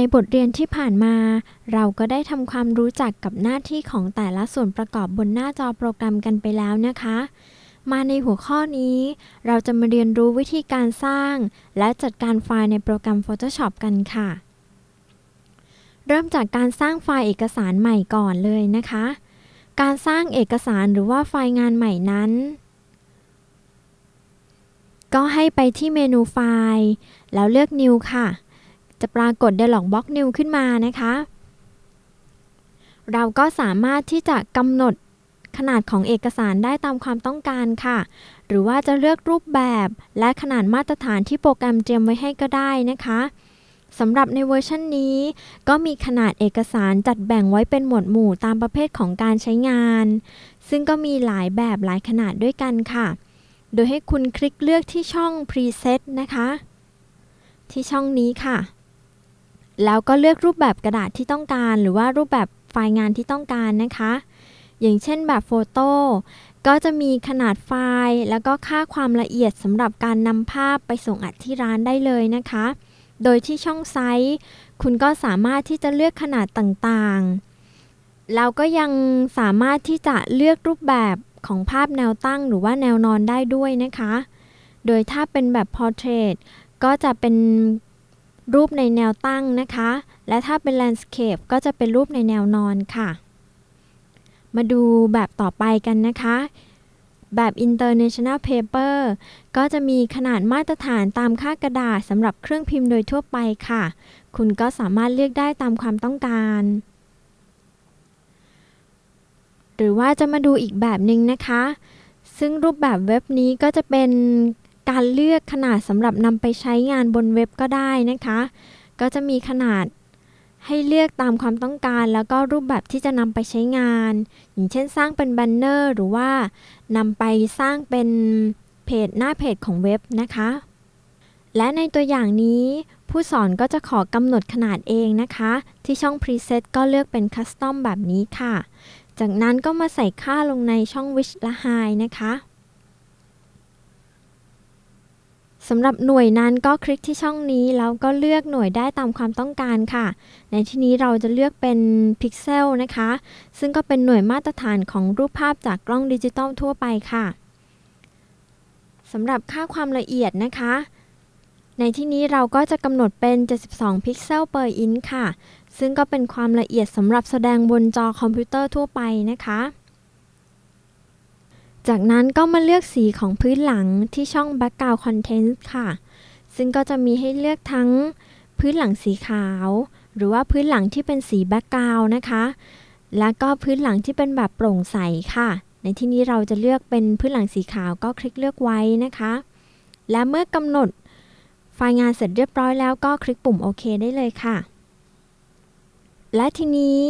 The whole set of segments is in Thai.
ในบทเรียนที่ผ่านมา เราก็ได้ทำความรู้จักกับหน้าที่ของแต่ละส่วนประกอบบนหน้าจอโปรแกรมกันไปแล้วนะคะ มาในหัวข้อนี้ เราจะมาเรียนรู้วิธีการสร้าง และจัดการไฟล์ในโปรแกรม Photoshop กันค่ะ เริ่มจากการสร้างไฟล์เอกสารใหม่ก่อนเลยนะคะ การสร้างเอกสารหรือว่าไฟล์งานใหม่นั้นก็ให้ไปที่เมนูไฟล์ แล้วเลือก New ค่ะ จะปรากฏ Dialog Box New ขึ้นมานะคะ เราก็สามารถที่จะกำหนดขนาดของเอกสารได้ตามความต้องการค่ะ หรือว่าจะเลือกรูปแบบและขนาดมาตรฐานที่โปรแกรมเตรียมไว้ให้ก็ได้นะคะสำหรับในเวอร์ชันนี้ ก็มีขนาดเอกสารจัดแบ่งไว้เป็นหมวดหมู่ตามประเภทของการใช้งาน ซึ่งก็มีหลายแบบหลายขนาดด้วยกันค่ะ โดยให้คุณคลิกเลือกที่ช่อง Preset นะคะ ที่ช่องนี้ค่ะ แล้วก็เลือกรูปแบบกระดาษที่ต้องการ หรือว่ารูปแบบไฟล์งานที่ต้องการนะคะ อย่างเช่นแบบโฟโต้ก็จะมีขนาดไฟล์ แล้วก็ค่าความละเอียดสำหรับการนำภาพไปส่งอัดที่ร้านได้เลยนะคะ โดยที่ช่องไซส์คุณก็สามารถที่จะเลือกขนาดต่างๆ แล้วก็ยังสามารถที่จะเลือกรูปแบบของภาพแนวตั้งหรือว่าแนวนอนได้ด้วยนะคะ โดยถ้าเป็นแบบ Portrait ก็จะเป็น รูปในแนวตั้งนะคะ และถ้าเป็น Landscape ก็จะเป็นรูปในแนวนอนค่ะ มาดูแบบต่อไปกันนะคะ แบบ International Paper ก็จะมีขนาดมาตรฐานตามค่ากระดาษสำหรับเครื่องพิมพ์โดยทั่วไปค่ะ คุณก็สามารถเลือกได้ตามความต้องการหรือว่าจะมาดูอีกแบบหนึ่งนะคะ ซึ่งรูปแบบเว็บนี้ก็จะเป็น การเลือกขนาดสำหรับนำไปใช้งานบนเว็บก็ได้นะคะ ก็จะมีขนาดให้เลือกตามความต้องการ แล้วก็รูปแบบที่จะนำไปใช้งาน อย่างเช่นสร้างเป็นแบนเนอร์หรือว่านำไปสร้างเป็นเพจหน้าเพจของเว็บนะคะ และในตัวอย่างนี้ผู้สอนก็จะขอกำหนดขนาดเองนะคะ ที่ช่อง Preset ก็เลือกเป็น Custom แบบนี้ค่ะ จากนั้นก็มาใส่ค่าลงในช่อง Width และ High นะคะ สำหรับหน่วยนั้นก็คลิกที่ช่องนี้แล้วก็เลือกหน่วยได้ตามความต้องการค่ะ ในที่นี้เราจะเลือกเป็นพิกเซลนะคะ ซึ่งก็เป็นหน่วยมาตรฐานของรูปภาพจากกล้องดิจิตอลทั่วไปค่ะสำหรับค่าความละเอียดนะคะ ในที่นี้เราก็จะกำหนดเป็น 72 พิกเซล per inch ค่ะ ซึ่งก็เป็นความละเอียดสำหรับแสดงบนจอคอมพิวเตอร์ทั่วไปนะคะ จากนั้นก็มาเลือกสีของพื้นหลังที่ช่อง Background Content ค่ะ ซึ่งก็จะมีให้เลือกทั้งพื้นหลังสีขาว หรือว่าพื้นหลังที่เป็นสี Background นะคะ แล้วก็พื้นหลังที่เป็นแบบโปร่งใสค่ะ ในที่นี้เราจะเลือกเป็นพื้นหลังสีขาวก็คลิกเลือกไว้นะคะ และเมื่อกำหนดไฟล์งานเสร็จเรียบร้อยแล้วก็คลิกปุ่มโอเคได้เลยค่ะ และทีนี้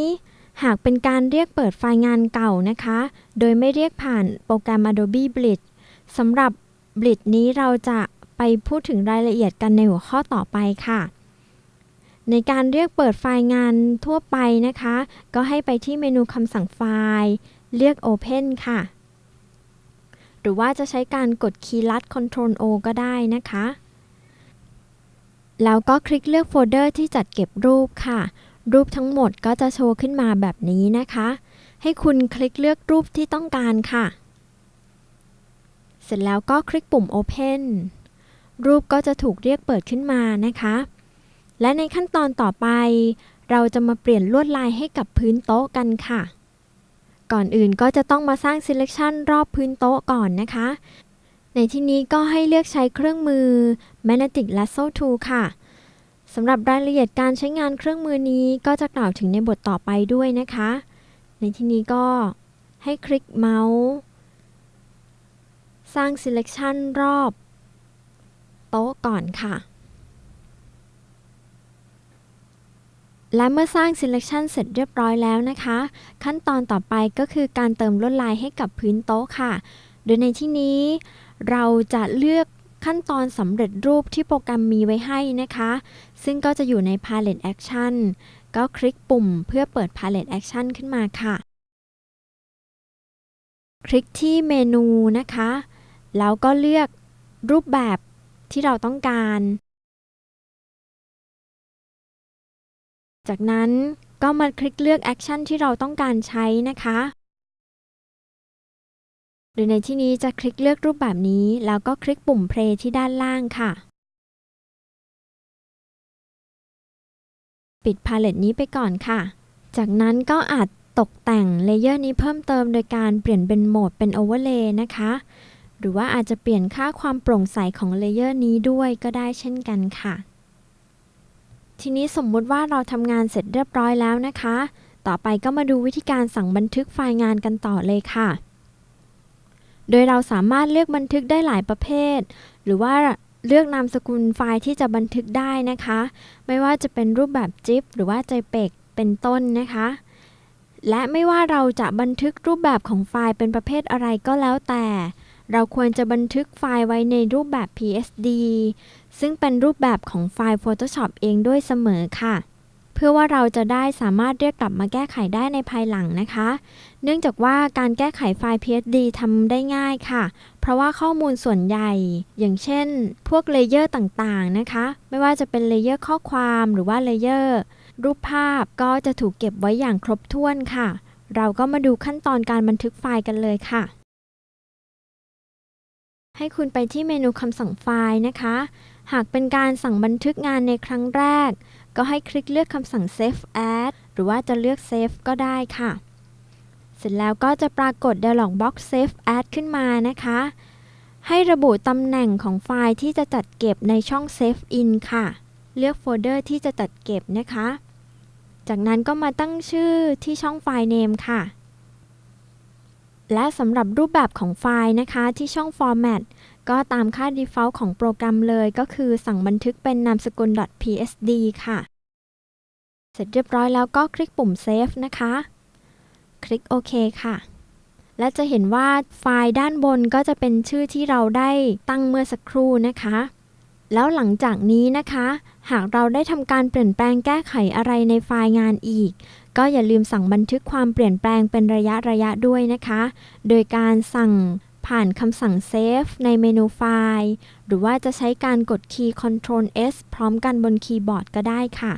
หากเป็นการเรียกเปิดไฟล์งานเก่านะคะ โดยไม่เรียกผ่านโปรแกรม Adobe Bridge สำหรับ Bridge นี้เราจะไปพูดถึงรายละเอียดกันในหัวข้อต่อไปค่ะ ในการเรียกเปิดไฟล์งานทั่วไปนะคะ ก็ให้ไปที่เมนูคำสั่งไฟล์ เลือก Open ค่ะ หรือว่าจะใช้การกดคีย์ลัด Ctrl O ก็ได้นะคะ แล้วก็คลิกเลือกโฟลเดอร์ที่จัดเก็บรูปค่ะ รูปทั้งหมดก็จะโชว์ขึ้นมาแบบนี้นะคะ ให้คุณคลิกเลือกรูปที่ต้องการค่ะ เสร็จแล้วก็คลิกปุ่ม Open รูปก็จะถูกเรียกเปิดขึ้นมานะคะ และในขั้นตอนต่อไป เราจะมาเปลี่ยนลวดลายให้กับพื้นโต๊ะกันค่ะ ก่อนอื่นก็จะต้องมาสร้าง selection รอบพื้นโต๊ะก่อนนะคะ ในที่นี้ก็ให้เลือกใช้เครื่องมือ Magnetic Lasso Tool ค่ะำหรับรายละเอียดการใช้งานเครื่องมือนี้ก็จะกล่าวถึงในบทต่อไปด้วยนะคะ ในที่นี้ก็ให้คลิกเมาส์ สร้าง selection รอบ โต๊ะก่อนค่ะ และเมื่อสร้าง selection เสร็จเรียบร้อยแล้วนะคะ ขั้นตอนต่อไปก็คือการเติมลวดลายให้กับพื้นโต๊ะค่ะ โดยในที่นี้เราจะเลือก ขั้นตอนสำเร็จรูปที่โปรแกรมมีไว้ให้นะคะ ซึ่งก็จะอยู่ใน Palette Action ก็คลิกปุ่มเพื่อเปิด Palette Action ขึ้นมาค่ะ คลิกที่เมนูนะคะ แล้วก็เลือกรูปแบบที่เราต้องการ จากนั้นก็มาคลิกเลือกแอคชั่นที่เราต้องการใช้นะคะ หรือในที่นี้จะคลิกเลือกรูปแบบนี้ แล้วก็คลิกปุ่ม play ที่ด้านล่างค่ะ ปิดพาเลตนี้ไปก่อนค่ะ จากนั้นก็อาจตกแต่งเลเยอร์นี้เพิ่มเติมโดยการเปลี่ยนเป็นโหมดเป็น Overlay นะคะ หรือว่าอาจจะเปลี่ยนค่าความโปร่งใสของเลเยอร์นี้ด้วยก็ได้เช่นกันค่ะ ทีนี้สมมุติว่าเราทำงานเสร็จเรียบร้อยแล้วนะคะ ต่อไปก็มาดูวิธีการสั่งบันทึกไฟล์งานกันต่อเลยค่ะ โดยเราสามารถเลือกบันทึกได้หลายประเภท หรือว่าเลือกนามสกุลไฟล์ที่จะบันทึกได้นะคะ ไม่ว่าจะเป็นรูปแบบ JIF หรือว่า JPEG เป็นต้นนะคะ และไม่ว่าเราจะบันทึกรูปแบบของไฟล์เป็นประเภทอะไรก็แล้วแต่ เราควรจะบันทึกไฟล์ไว้ในรูปแบบ PSD ซึ่งเป็นรูปแบบของไฟล์ Photoshop เองด้วยเสมอค่ะ เพื่อว่าเราจะได้สามารถเรียกกลับมาแก้ไขได้ในภายหลังนะคะ เนื่องจากว่าการแก้ไขไฟล์ PSD ทำได้ง่ายค่ะ เพราะว่าข้อมูลส่วนใหญ่ อย่างเช่น พวกเลเยอร์ต่างๆนะคะ ไม่ว่าจะเป็นเลเยอร์ข้อความหรือว่าเลเยอร์รูปภาพก็จะถูกเก็บไว้อย่างครบถ้วนค่ะ เราก็มาดูขั้นตอนการบันทึกไฟล์กันเลยค่ะ ให้คุณไปที่เมนูคำสั่งไฟล์นะคะ หากเป็นการสั่งบันทึกงานในครั้งแรก ก็ให้คลิกเลือกคำสั่ง Save As หรือว่าจะเลือก Save ก็ได้ค่ะ เสร็จแล้วก็จะปรากฏ Dialog Box Save As ขึ้นมานะคะ ให้ระบุตำแหน่งของไฟล์ที่จะจัดเก็บในช่อง Save In ค่ะ เลือกโฟลเดอร์ที่จะจัดเก็บนะคะ จากนั้นก็มาตั้งชื่อที่ช่องไฟล์ Name ค่ะ และสำหรับรูปแบบของไฟล์นะคะที่ช่อง Format ก็ตามค่า default ของโปรแกรมเลยก็คือสั่งบันทึกเป็นนามสกุล .psd ค่ะ เสร็จเรียบร้อยแล้วก็คลิกปุ่ม Save นะคะ คลิกโอเคค่ะ และจะเห็นว่าไฟล์ด้านบนก็จะเป็นชื่อที่เราได้ตั้งเมื่อสักครู่นะคะ แล้วหลังจากนี้นะคะ หากเราได้ทำการเปลี่ยนแปลงแก้ไขอะไรในไฟล์งานอีกก็อย่าลืมสั่งบันทึกความเปลี่ยนแปลงเป็นระยะระยะด้วยนะคะ โดยการสั่ง ผ่านคำสั่ง Save ในเมนูไฟล์ หรือว่าจะใช้การกดคีย์ Ctrl S พร้อมกันบนคีย์บอร์ดก็ได้ค่ะ